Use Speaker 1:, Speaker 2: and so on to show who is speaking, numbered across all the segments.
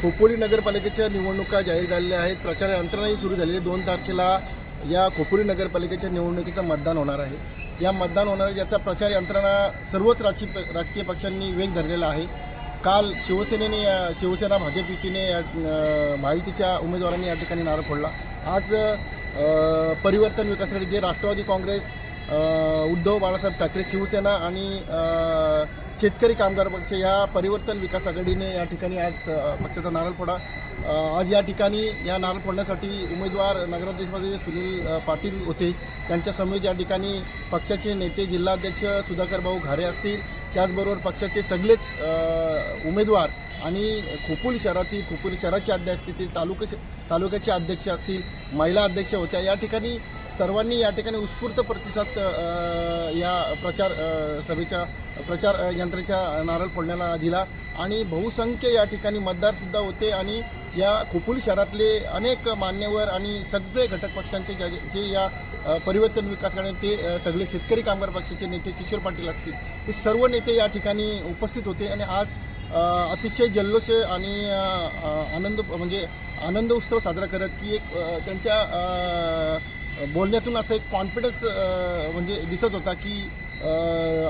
Speaker 1: खोपोली नगरपालिकेच्या निवडणुका जाहीर झालेल्या आहेत. प्रचार यंत्रणाही सुरू झालेली आहे. दोन तारखेला या खोपोली नगरपालिकेच्या निवडणुकीचं मतदान होणार आहे. या मतदान होणार याचा प्रचार यंत्रणा सर्वच राजकीय राजकीय पक्षांनी वेग धरलेला आहे. काल शिवसेनेने शिवसेना भाजप युतीने या, महायुतीच्या उमेदवारांनी या ठिकाणी नारळ फोडला. आज परिवर्तन विकासासाठी जे राष्ट्रवादी काँग्रेस उद्धव बाळासाहेब ठाकरे शिवसेना आणि शेतकरी कामगार पक्ष या परिवर्तन विकास आघाडीने या ठिकाणी आज पक्षाचा नारळ फोडा. आज या ठिकाणी या नारळ फोडण्यासाठी उमेदवार नगराध्यक्षमध्ये सुनील पाटील होते. त्यांच्यासमोर या ठिकाणी पक्षाचे नेते जिल्हाध्यक्ष सुधाकर भाऊ घारे असतील. त्याचबरोबर पक्षाचे सगळेच उमेदवार आणि खोपोली शहरातील खोपोली शहराचे अध्यक्ष असतील तालुका तालुक्याचे अध्यक्ष असतील महिला अध्यक्ष होत्या. या ठिकाणी सर्वांनी या ठिकाणी उत्स्फूर्त प्रतिसाद या प्रचार सभेच्या प्रचार यंत्रेच्या नारळ फोडण्याला दिला. आणि बहुसंख्य या ठिकाणी मतदारसुद्धा होते आणि या खोपोली शहरातले अनेक मान्यवर आणि सगळे घटक पक्षांचे जे जे या परिवर्तन विकास करणे ते सगळे शेतकरी कामगार पक्षाचे नेते किशोर पाटील असतील हे सर्व नेते या ठिकाणी उपस्थित होते. आणि आज अतिशय जल्लोष आणि आनंद म्हणजे आनंद उत्सव साजरा करत की एक त्यांच्या बोलण्यातून असं एक कॉन्फिडन्स म्हणजे दिसत होता की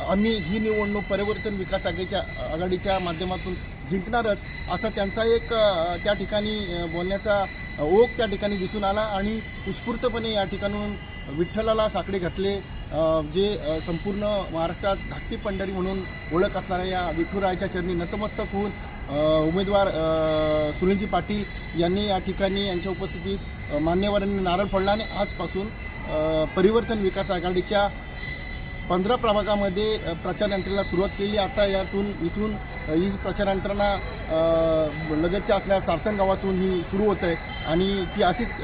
Speaker 1: आम्ही ही निवडणूक परिवर्तन विकास आघाडीच्या आघाडीच्या माध्यमातून जिंकणारच असा त्यांचा एक त्या ठिकाणी बोलण्याचा ओघ त्या ठिकाणी दिसून आला आणि उत्स्फूर्तपणे या ठिकाणून विठ्ठलाला साकडे घातले जे संपूर्ण महाराष्ट्रात धाकटी पंढरी म्हणून ओळख असणाऱ्या या विठुरायाच्या चरणी नतमस्तक होऊन उमेदवार सुनीलजी पाटील यांनी या ठिकाणी यांच्या उपस्थितीत मान्यवरांनी नारळ फोडला आणि आजपासून परिवर्तन विकास आघाडीच्या पंधरा प्रभागामध्ये प्रचार यंत्रणेला सुरुवात केली. आता यातून इथून ही प्रचार यंत्रणा लगतच्या असल्या सारसण गावातून ही सुरू होत आहे आणि ती अशीच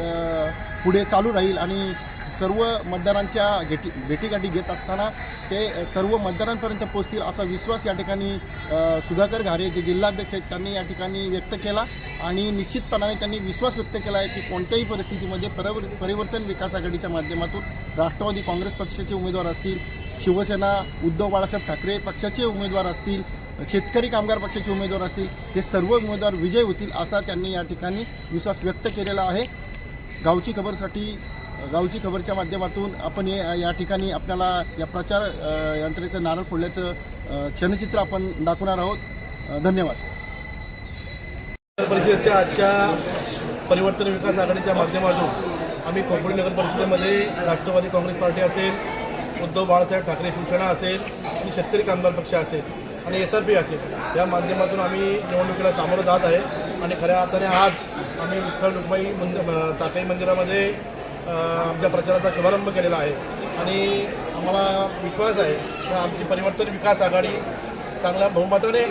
Speaker 1: पुढे चालू राहील आणि सर्व मतदारांच्या घेटी भेटीगाठी घेत असताना ते सर्व मतदारांपर्यंत पोहोचतील असा विश्वास या ठिकाणी सुधाकर घारे जे जिल्हाध्यक्ष आहेत त्यांनी या ठिकाणी व्यक्त केला. आणि निश्चितपणाने त्यांनी विश्वास व्यक्त केला आहे की कोणत्याही परिस्थितीमध्ये परवर परिवर्तन विकास आघाडीच्या माध्यमातून राष्ट्रवादी काँग्रेस पक्षाचे उमेदवार असतील शिवसेना उद्धव बाळासाहेब ठाकरे पक्षाचे उमेदवार असतील शेतकरी कामगार पक्षाचे उमेदवार असतील हे सर्व उमेदवार विजय होतील असा त्यांनी या ठिकाणी विश्वास व्यक्त केलेला आहे. गावची खबरसाठी गावची खबरच्या माध्यमातून आपण हे या ठिकाणी आपल्याला या प्रचार यंत्रेचं नारळ फोडल्याचं क्षणचित्र आपण दाखवणार आहोत. धन्यवाद.
Speaker 2: परिषदेच्या आजच्या परिवर्तन विकास आघाडीच्या माध्यमातून आम्ही कोंकणी नगर परिषदेमध्ये राष्ट्रवादी काँग्रेस पार्टी असेल उद्धव बाळासाहेब ठाकरे शिवसेना असेल आणि शेतकरी कामगार पक्ष असेल आणि एस आर पी असेल या माध्यमातून आम्ही निवडणुकीला सामोरं जात आहे. आणि खऱ्या अर्थाने आज आम्ही विठ्ठल रुक्माई मंदिर ताकाई मंदिरामध्ये आमच्या प्रचाराचा शुभारंभ केलेला आहे. आणि आम्हाला विश्वास आहे की आमची परिवर्तन विकास आघाडी चांगल्या बहुमताने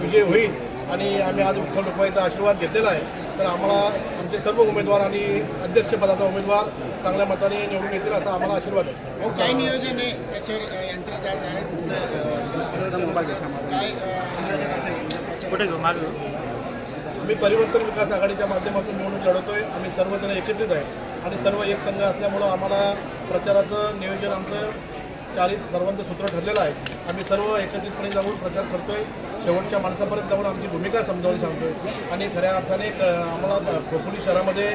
Speaker 2: विजय होईल. आणि आम्ही आज विठ्ठल रुक्माईचा आशीर्वाद घेतलेला आहे. तर आम्हाला आमचे सर्व उमेदवार आणि अध्यक्षपदाचा उमेदवार चांगल्या मताने निवडून येतील असा आम्हाला आशीर्वाद आहे.
Speaker 1: काय नियोजन आहे? त्याच्यावर काय
Speaker 2: आम्ही परिवर्तन विकास आघाडीच्या माध्यमातून निवडणूक लढवतोय आम्ही सर्वजण एकत्रित आहे. आणि सर्व एक संघ असल्यामुळं आम्हाला प्रचाराचं नियोजन आमचं चाळीस सर्वांचं सूत्र ठरलेलं आहे. आम्ही सर्व एकत्रितपणे जाऊन प्रचार करतोय. शेवटच्या माणसापर्यंत जाऊन आमची भूमिका समजावून सांगतोय. आणि खऱ्या अर्थाने क- आम्हाला खोपोली शहरामध्ये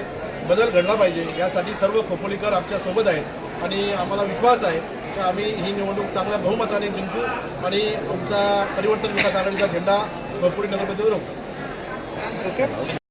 Speaker 2: बदल घडला पाहिजे यासाठी सर्व खोपोलीकर आमच्यासोबत आहेत. आणि आम्हाला विश्वास आहे की आम्ही ही निवडणूक चांगल्या बहुमताने जिंकू आणि आमचा परिवर्तन विकास आघाडीचा झेंडा खोपोली नगरमध्ये रोखू